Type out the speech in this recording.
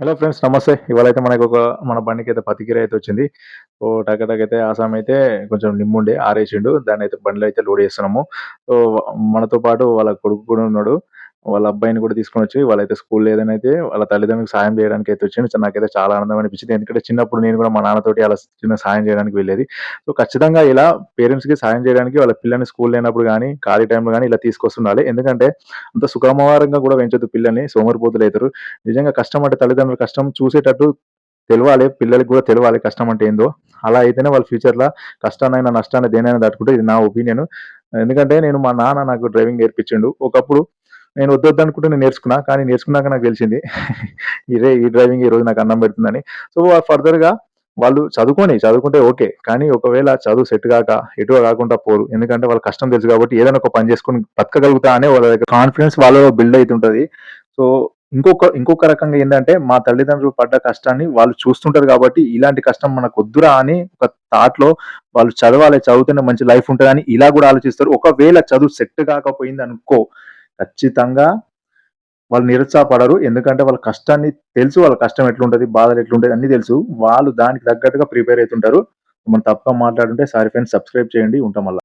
Hello friends నమస్తే. ఇవాళ అయితే మనకు ఒక మన బండికి అయితే పత్తి అయితే వచ్చింది సో టక అయితే ఆసాం అయితే కొంచెం నిమ్ముండే ఆరేసిండు. దాన్ని అయితే బండిలో అయితే లోడ్ చేస్తున్నాము. సో మనతో పాటు వాళ్ళ కొడుకు కూడా ఉన్నాడు. వాళ్ళ అబ్బాయిని కూడా తీసుకొని వచ్చి వాళ్ళైతే స్కూల్ లేదని అయితే వాళ్ళ తల్లిదండ్రులకు సాయం చేయడానికి అయితే వచ్చింది నాకైతే చాలా ఆనందం అనిపించింది. ఎందుకంటే చిన్నప్పుడు నేను కూడా మా నాన్నతోటి అలా చిన్న సాయం చేయడానికి వెళ్ళేది. సో ఖచ్చితంగా ఇలా పేరెంట్స్కి సాయం చేయడానికి వాళ్ళ పిల్లల్ని స్కూల్ లేనప్పుడు కానీ ఖాళీ టైంలో కానీ ఇలా తీసుకొస్తుండాలి. ఎందుకంటే అంత సుఖమవారంగా కూడా పెంచదు పిల్లల్ని సోమరిపోతులు అవుతారు. నిజంగా కష్టం అంటే తల్లిదండ్రులు కష్టం చూసేటట్టు తెలవాలి. పిల్లలకి కూడా తెలవాలి కష్టం అంటే ఏందో. అలా అయితేనే వాళ్ళ ఫ్యూచర్లో కష్టాన్నైనా నష్టాన్ని దేనైనా తట్టుకుంటే ఇది నా ఒపీనియన్ ఎందుకంటే నేను మా నాన్న నాకు డ్రైవింగ్ నేర్పించిండు. ఒకప్పుడు నేను వద్దొద్దు అనుకుంటే నేను నేర్చుకున్నా కానీ నేర్చుకున్నాక నాకు తెలిసింది ఇదే ఈ డ్రైవింగ్ ఈ రోజు నాకు అన్నం పెడుతుందని. సో ఫర్దర్గా వాళ్ళు చదువుకొని చదువుకుంటే ఓకే కానీ ఒకవేళ చదువు సెట్ కాక ఎటువ కాకుండా పోరు. ఎందుకంటే వాళ్ళ కష్టం తెలుసు కాబట్టి ఏదైనా ఒక పని చేసుకుని బతకగలుగుతా అనే వాళ్ళ దగ్గర కాన్ఫిడెన్స్ వాళ్ళలో బిల్డ్ అవుతుంటుంది సో ఇంకొక ఇంకొక రకంగా ఏంటంటే మా తల్లిదండ్రులు పడ్డ కష్టాన్ని వాళ్ళు చూస్తుంటారు కాబట్టి ఇలాంటి కష్టం మనకు వద్దురా అని ఒక థాట్లో వాళ్ళు చదవాలి చదువుతున్న మంచి లైఫ్ ఉంటుందని ఇలా కూడా ఆలోచిస్తారు. ఒకవేళ చదువు సెట్ కాకపోయింది అనుకో ఖచ్చితంగా వాళ్ళు నిరుత్సాహపడరు. ఎందుకంటే వాళ్ళ కష్టాన్ని తెలుసు. వాళ్ళ కష్టం ఎట్లుంటది? బాధలు ఎట్లుంటది? అన్ని తెలుసు. వాళ్ళు దానికి తగ్గట్టుగా ప్రిపేర్ అవుతుంటారు మనం తప్పక మాట్లాడుంటే సారీ ఫ్రెండ్స్ సబ్స్క్రైబ్ చేయండి. ఉంటాం మళ్ళీ.